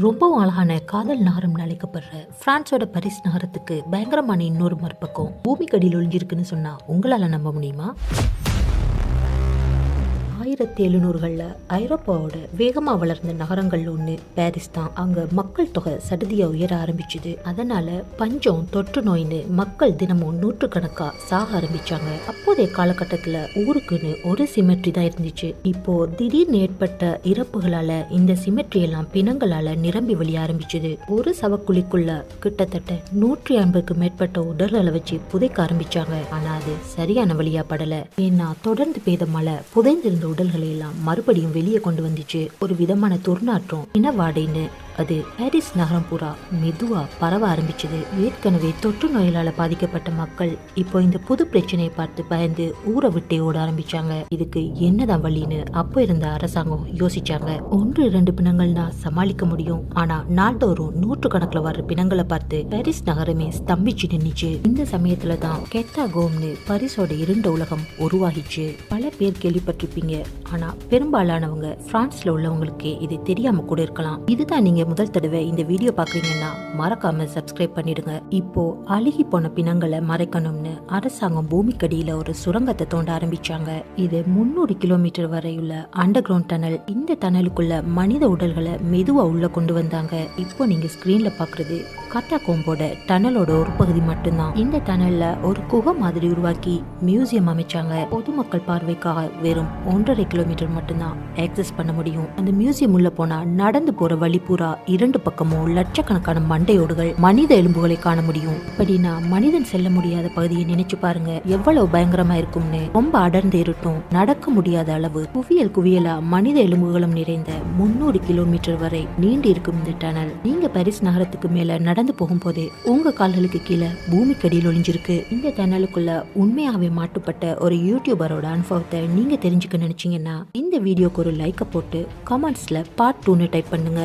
ரொம்பவும் அழகான காதல் நகரம்னு அழைக்கப்படுற பிரான்ஸோட பரிஸ் நகரத்துக்கு பயங்கரமான இன்னொரு மறுபக்கம் பூமிக்கடியில் ஒழிஞ்சிருக்குன்னு சொன்னா உங்களால நம்ப முடியுமா? ஆயிரத்தி எழுநூறுகளில் ஐரோப்பாவோட வேகமாக வளர்ந்த நகரங்கள் ஒன்று பாரிஸ் தான் அங்கே மக்கள் தொகை சடுதியாக உயர ஆரம்பிச்சுது. அதனால பஞ்சம் தொற்று நோயின்னு மக்கள் தினமும் நூற்றுக்கணக்காக சாக ஆரம்பிச்சாங்க. அப்போதைய காலகட்டத்தில் ஊருக்குன்னு ஒரு சிமெட்ரி தான் இருந்துச்சு. இப்போ திடீர்னு ஏற்பட்ட இறப்புகளால இந்த சிமெட்ரி எல்லாம் பிணங்களால நிரம்பி வழிய ஆரம்பிச்சுது. ஒரு சவக்குழிக்குள்ள கிட்டத்தட்ட நூற்றி ஐம்பதுக்கு மேற்பட்ட உடல்களை வச்சு புதைக்க ஆரம்பிச்சாங்க. ஆனா அது சரியான வழியா படலை. ஏன்னா தொடர்ந்து பெய்த மழை புதைந்திருந்த உடல் உடல்களை எல்லாம் மறுபடியும் வெளியே கொண்டு வந்துச்சு. ஒரு விதமான துர்நாற்றம் இனவாடைன்னு. அது பாரிஸ் நகரம் பூரா மெதுவாக பரவ ஆரம்பிச்சது. ஏற்கனவே தொற்று நோயால பாதிக்கப்பட்ட மக்கள் இப்போ இந்த புது பிரச்சனையை பார்த்து பயந்து ஊரை விட்டே ஓட ஆரம்பிச்சாங்க. இதுக்கு என்னதான் வழின்னு அப்போ இருந்த அரசாங்கம் யோசிச்சாங்க. ஒன்று இரண்டு பிணங்கள்னா சமாளிக்க முடியும். ஆனா நாள்தோறும் நூற்று கணக்கில் வர்ற பிணங்களை பார்த்து பாரிஸ் நகரமே ஸ்தம்பிச்சு நின்றுச்சு இந்த சமயத்துல தான் கெட்டா கோம்னு பரிசோட இருண்ட உலகம் உருவாகிச்சு. பல பேர் கேள்விப்பட்டிருப்பீங்க. ஆனா பெரும்பாலானவங்க பிரான்ஸ்ல உள்ளவங்களுக்கே இது தெரியாம கூட இருக்கலாம். இதுதான் நீங்க முதல் தடவை இந்த வீடியோ பார்க்குறீங்கன்னா மறக்காம சப்ஸ்கிரைப் பண்ணிடுங்க. இப்போ அழுகி போன பிணங்களை மறைக்கணும்னு அரசாங்கம் பூமிக்கடியில் ஒரு சுரங்கத்தை தோண்ட ஆரம்பிச்சாங்க. இது முன்னூறு கிலோமீட்டர் வரையுள்ள அண்டர் கிரவுண்ட் டனல் இந்த டனலுக்குள்ள மனித உடல்களை மெதுவாக உள்ள கொண்டு வந்தாங்க. இப்போ நீங்க ஸ்கிரீன்ல பாக்குறது கத்தாகோம்போட டனலோட ஒரு பகுதி மட்டும்தான். இந்த டனல்ல ஒரு குகை மாதிரி உருவாக்கி மியூசியம் அமைச்சாங்க. பொதுமக்கள் பார்வைக்காக வெறும் ஒன்றரை கிலோமீட்டர் மட்டும்தான் ஆக்சஸ் பண்ண முடியும். அந்த மியூசியம் உள்ள போனா நடந்து போற வழி பூரா இரண்டு பக்கமும் லட்சக்கணக்கான மண்டையோடுகள் மனித எலும்புகளை காண முடியும். அப்படின்னா மனிதன் செல்ல முடியாத பகுதியை நினைச்சு பாருங்க. எவ்வளவு பயங்கரமா இருக்கும்னு. ரொம்ப அடர்ந்து இருட்டும். நடக்க முடியாத அளவு. குவியல் குவியலா மனித எலும்புகளும் நிறைந்த முன்னூறு கிலோமீட்டர் வரை நீண்டு இருக்கும் இந்த டனல். நீங்க பாரிஸ் நகரத்துக்கு மேல நடந்து போகும்போதே உங்க கால்களுக்கு கீழே பூமிக்கடியில் ஒளிஞ்சிருக்கு. இந்த தன்னலுக்குள்ள உண்மையாகவே மாட்டுப்பட்ட ஒரு யூடியூபரோட அனுபவத்தை நீங்க தெரிஞ்சுக்க நினைச்சீங்கன்னா இந்த வீடியோக்கு ஒரு லைக்கை போட்டு கமெண்ட்ஸ்ல பார்ட் டூன்னு டைப் பண்ணுங்க.